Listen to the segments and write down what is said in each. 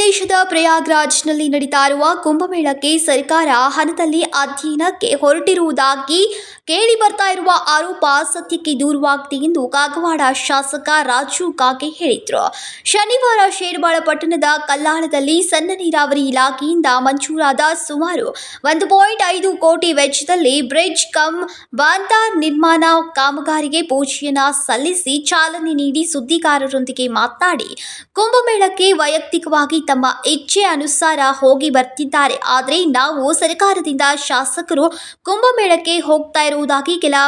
ಪ್ರಯಾಗ್ರಾಜ್ನಲ್ಲಿ ನಡೀತಾ ಇರುವ ಕುಂಭಮೇಳಕ್ಕೆ ಸರ್ಕಾರ ಹಣದಲ್ಲಿ ಅಧ್ಯಯನಕ್ಕೆ ಹೊರಟಿರುವುದಾಗಿ ಕೇಳಿ ಬರ್ತಾ ಇರುವ ಆರೋಪ ಸತ್ಯಕ್ಕೆ ದೂರವಾಗಿದೆ ಎಂದು ಕಾಗವಾಡ ಶಾಸಕ ರಾಜು ಕಾಗೆ ಹೇಳಿದರು. ಶನಿವಾರ ಶೇರ್ಬಾಳ ಪಟ್ಟಣದ ಕಲ್ಲಾಳದಲ್ಲಿ ಸಣ್ಣ ನೀರಾವರಿ ಇಲಾಖೆಯಿಂದ ಮಂಜೂರಾದ ಸುಮಾರು ಒಂದು ಪಾಯಿಂಟ್ ಐದು ಕೋಟಿ ವೆಚ್ಚದಲ್ಲಿ ಬ್ರಿಡ್ಜ್ ಕಮ್ ಬಾಂಧ ನಿರ್ಮಾಣ ಕಾಮಗಾರಿಗೆ ಪೂಜೆಯನ್ನು ಸಲ್ಲಿಸಿ ಚಾಲನೆ ನೀಡಿ ಸುದ್ದಿಗಾರರೊಂದಿಗೆ ಮಾತನಾಡಿ, ಕುಂಭಮೇಳಕ್ಕೆ ವೈಯಕ್ತಿಕವಾಗಿ ತಮ್ಮ ಇಚ್ಛೆ ಅನುಸಾರ ಹೋಗಿ ಬರ್ತಿದ್ದಾರೆ. ಆದರೆ ನಾವು ಸರ್ಕಾರದಿಂದ ಶಾಸಕರು ಕುಂಭಮೇಳಕ್ಕೆ ಹೋಗ್ತಾ ಇರುವುದಾಗಿ ಕೆಲ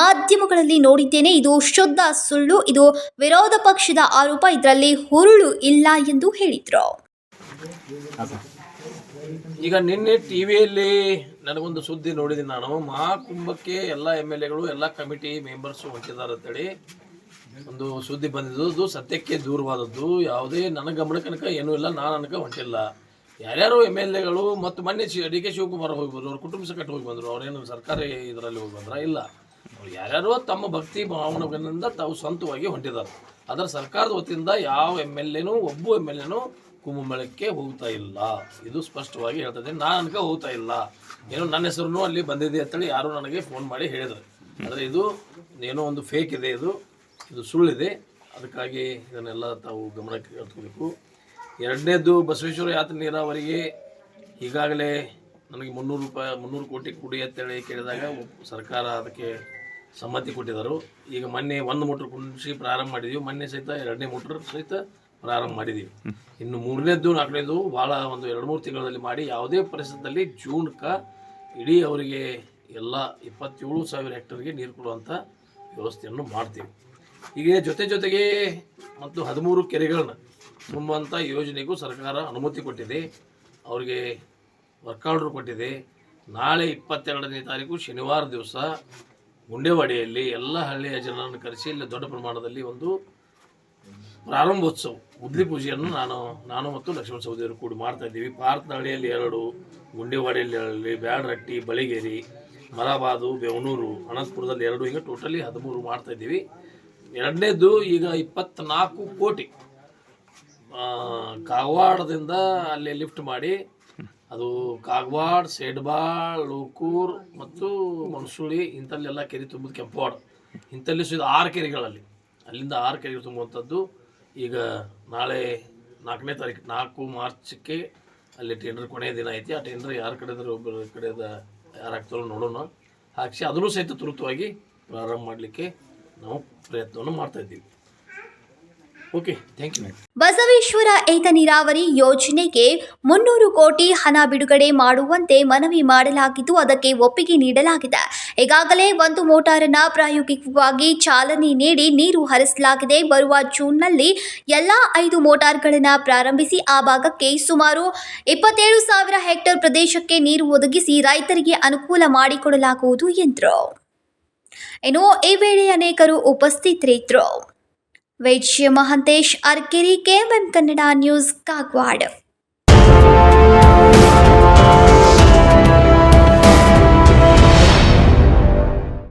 ಮಾಧ್ಯಮಗಳಲ್ಲಿ ನೋಡಿದ್ದೇನೆ. ಇದು ಶುದ್ಧ ಸುಳ್ಳು. ಇದು ವಿರೋಧ ಪಕ್ಷದ ಆರೋಪ. ಇದರಲ್ಲಿ ಹುರುಳು ಇಲ್ಲ ಎಂದು ಹೇಳಿದರು. ಈಗ ನಿನ್ನೆ ಟಿವಿಯಲ್ಲಿ ನನಗೊಂದು ಸುದ್ದಿ ನೋಡಿದ್ದೀನಿ ನಾನು. ಮಹಾಕುಂಭಕ್ಕೆ ಎಲ್ಲ ಎಂ ಎಲ್ ಎಗಳು, ಎಲ್ಲ ಕಮಿಟಿ ಮೆಂಬರ್ಸು ಹೊಂಟಿದ್ದಾರೆ ಅಂತೇಳಿ. ಒಂದು ಸುದ್ದಿ ಬಂದಿದ್ದು ಅದು ಸತ್ಯಕ್ಕೆ ದೂರವಾದದ್ದು ಯಾವುದೇ ನನ್ನ ಗಮನ ಕನಕ ಏನೂ ಇಲ್ಲ, ನಾನು ಅನಕ ಹೊಂಟಿಲ್ಲ. ಯಾರ್ಯಾರು ಎಂ ಎಲ್ ಎಗಳು ಮತ್ತು ಮೊನ್ನೆ ಡಿ ಕೆ ಶಿವಕುಮಾರ್ ಹೋಗಿ ಬಂದರು, ಅವ್ರ ಕುಟುಂಬ ಸಕಟ್ ಹೋಗಿ ಬಂದರು ಅವರೇನು ಸರ್ಕಾರಿ ಇದರಲ್ಲಿ ಹೋಗಿ ಬಂದ್ರ? ಇಲ್ಲ. ಅವ್ರು ಯಾರ್ಯಾರು ತಮ್ಮ ಭಕ್ತಿ ಭಾವನೆಗಳಿಂದ ತಾವು ಸ್ವಂತವಾಗಿ ಹೊಂಟಿದ್ದಾರೆ. ಅದರ ಸರ್ಕಾರದ ವತಿಯಿಂದ ಯಾವ ಎಂ ಎಲ್ ಎನೂ, ಒಬ್ಬ ಎಂ ಎಲ್ ಎನೂ ಕುಂಭಮೇಳಕ್ಕೆ ಹೋಗ್ತಾ ಇಲ್ಲ. ಇದು ಸ್ಪಷ್ಟವಾಗಿ ಹೇಳ್ತದೆ. ನಾನು ಅನ್ಕ ಹೋಗ್ತಾ ಇಲ್ಲ. ಏನೋ ನನ್ನ ಹೆಸರು ಅಲ್ಲಿ ಬಂದಿದೆ ಅಂತೇಳಿ ಯಾರು ನನಗೆ ಫೋನ್ ಮಾಡಿ ಹೇಳಿದ್ರು. ಆದರೆ ಇದು ಏನೋ ಒಂದು ಫೇಕ್ ಇದೆ ಇದು. ಇದು ಸುಳ್ಳಿದೆ. ಅದಕ್ಕಾಗಿ ಇದನ್ನೆಲ್ಲ ತಾವು ಗಮನಕ್ಕೆ ತೆಗೆದುಕೋಬೇಕು ಎರಡನೇದು ಬಸವೇಶ್ವರ ಯಾತ್ರೆ ನೀರಾವರಿಗೆ ಈಗಾಗಲೇ ನನಗೆ ಮುನ್ನೂರು ರೂಪಾಯಿ, ಮುನ್ನೂರು ಕೋಟಿ ಕೊಡಿ ಅಂತೇಳಿ ಕೇಳಿದಾಗ ಸರ್ಕಾರ ಅದಕ್ಕೆ ಸಮ್ಮತಿ ಕೊಟ್ಟಿದ್ದರು. ಈಗ ಮೊನ್ನೆ ಒಂದು ಮೋಟ್ರ್ ಕುಂಡಿಸಿ ಪ್ರಾರಂಭ ಮಾಡಿದೀವಿ. ಮೊನ್ನೆ ಸಹಿತ ಎರಡನೇ ಮೋಟ್ರ್ ಸಹಿತ ಪ್ರಾರಂಭ ಮಾಡಿದ್ದೀವಿ ಇನ್ನು ಮೂರನೇದ್ದು ನಾಲ್ಕನೇದು ಭಾಳ ಒಂದು ಎರಡು ಮೂರು ತಿಂಗಳಲ್ಲಿ ಮಾಡಿ ಯಾವುದೇ ಪರಿಸರದಲ್ಲಿ ಜೂನ್ಕ ಇಡೀ ಅವರಿಗೆ ಎಲ್ಲ ಇಪ್ಪತ್ತೇಳು ಸಾವಿರ ಹೆಕ್ಟರ್ಗೆ ನೀರು ಕೊಡುವಂಥ ವ್ಯವಸ್ಥೆಯನ್ನು ಮಾಡ್ತೀವಿ. ಹೀಗೆ ಜೊತೆ ಜೊತೆಗೆ ಮತ್ತು ಹದಿಮೂರು ಕೆರೆಗಳನ್ನ ತುಂಬುವಂಥ ಯೋಜನೆಗೂ ಸರ್ಕಾರ ಅನುಮತಿ ಕೊಟ್ಟಿದೆ. ಅವರಿಗೆ ವರ್ಕ್ ಆರ್ಡರ್ ಕೊಟ್ಟಿದೆ. ನಾಳೆ ಇಪ್ಪತ್ತೆರಡನೇ ತಾರೀಕು ಶನಿವಾರ ದಿವಸ ಗುಂಡೇವಾಡಿಯಲ್ಲಿ ಎಲ್ಲ ಹಳ್ಳಿಯ ಜನರನ್ನು ಕರೆಸಿ ಇಲ್ಲಿ ದೊಡ್ಡ ಪ್ರಮಾಣದಲ್ಲಿ ಒಂದು ಪ್ರಾರಂಭೋತ್ಸವ, ಉದ್ರಿ ಪೂಜೆಯನ್ನು ನಾನು ನಾನು ಮತ್ತು ಲಕ್ಷ್ಮಣ ಸೌಧಿಯವರು ಕೂಡಿ ಮಾಡ್ತಾ ಇದ್ದೀವಿ. ಪಾರ್ತನಹಳ್ಳಿಯಲ್ಲಿ ಎರಡು, ಗುಂಡೇವಾಡಿಯಲ್ಲಿ ಎರಡು, ಬ್ಯಾಡರಟ್ಟಿ, ಬಳಿಗೇರಿ ಮರಾಬಾದು ಬೆವನೂರು, ಅನಂತಪುರದಲ್ಲಿ ಎರಡು, ಹೀಗೆ ಟೋಟಲಿ ಹದಿಮೂರು ಮಾಡ್ತಾ ಇದ್ದೀವಿ. ಎರಡನೇದು ಈಗ ಇಪ್ಪತ್ನಾಲ್ಕು ಕೋಟಿ ಕಾಗವಾಡದಿಂದ ಅಲ್ಲಿ ಲಿಫ್ಟ್ ಮಾಡಿ, ಅದು ಕಾಗವಾಡ, ಸೇಡ್ಬಾಳ್, ಲೋಕೂರ್ ಮತ್ತು ಮಣಸುಳಿ ಇಂಥಲ್ಲೆಲ್ಲ ಕೆರೆ ತುಂಬೋದು ಕೆಂಪವಾಡ. ಇಂಥಲ್ಲಿ ಸುದ ಆರು ಕೆರೆಗಳಲ್ಲಿ, ಅಲ್ಲಿಂದ ಆರು ಕೆರೆಗಳು ತುಂಬುವಂಥದ್ದು ಈಗ ನಾಳೆ ನಾಲ್ಕನೇ ತಾರೀಕು, ನಾಲ್ಕು ಮಾರ್ಚ್ಗೆ ಅಲ್ಲಿ ಟೆಂಡರ್ ಕೊನೆಯ ದಿನ ಐತಿ. ಆ ಟೆಂಡರ್ ಯಾರ ಕಡೆದ್ರೆ ಒಬ್ಬರ ಕಡೆದ ಯಾರು ಆಗ್ತಾರೋ ನೋಡೋಣ. ಹಾಕಿಸಿ ಅದನ್ನು ಸಹಿತ ತುರ್ತವಾಗಿ ಪ್ರಾರಂಭ ಮಾಡಲಿಕ್ಕೆ ನಾವು ಪ್ರಯತ್ನವನ್ನು ಮಾಡ್ತಾ ಇದ್ದೀವಿ. ಬಸವೇಶ್ವರ ಏತ ನೀರಾವರಿ ಯೋಜನೆಗೆ ಮುನ್ನೂರು ಕೋಟಿ ಹಣ ಬಿಡುಗಡೆ ಮಾಡುವಂತೆ ಮನವಿ ಮಾಡಲಾಗಿದ್ದು ಅದಕ್ಕೆ ಒಪ್ಪಿಗೆ ನೀಡಲಾಗಿದೆ. ಈಗಾಗಲೇ ಒಂದು ಮೋಟಾರನ್ನ ಪ್ರಾಯೋಗಿಕವಾಗಿ ಚಾಲನೆ ನೀಡಿ ನೀರು ಹರಿಸಲಾಗಿದೆ. ಬರುವ ಜೂನ್ನಲ್ಲಿ ಎಲ್ಲ ಐದು ಮೋಟಾರ್ಗಳನ್ನು ಪ್ರಾರಂಭಿಸಿ ಆ ಭಾಗಕ್ಕೆ ಸುಮಾರು ಇಪ್ಪತ್ತೇಳು ಸಾವಿರ ಹೆಕ್ಟೇರ್ ಪ್ರದೇಶಕ್ಕೆ ನೀರು ಒದಗಿಸಿ ರೈತರಿಗೆ ಅನುಕೂಲ ಮಾಡಿಕೊಡಲಾಗುವುದು ಎಂದರು. ಇನ್ನು ಈ ವೇಳೆ ಅನೇಕರು ಉಪಸ್ಥಿತರಿದ್ದರು. Vaidya Mahantesh Arkeri KMM Kannada news Kagwad.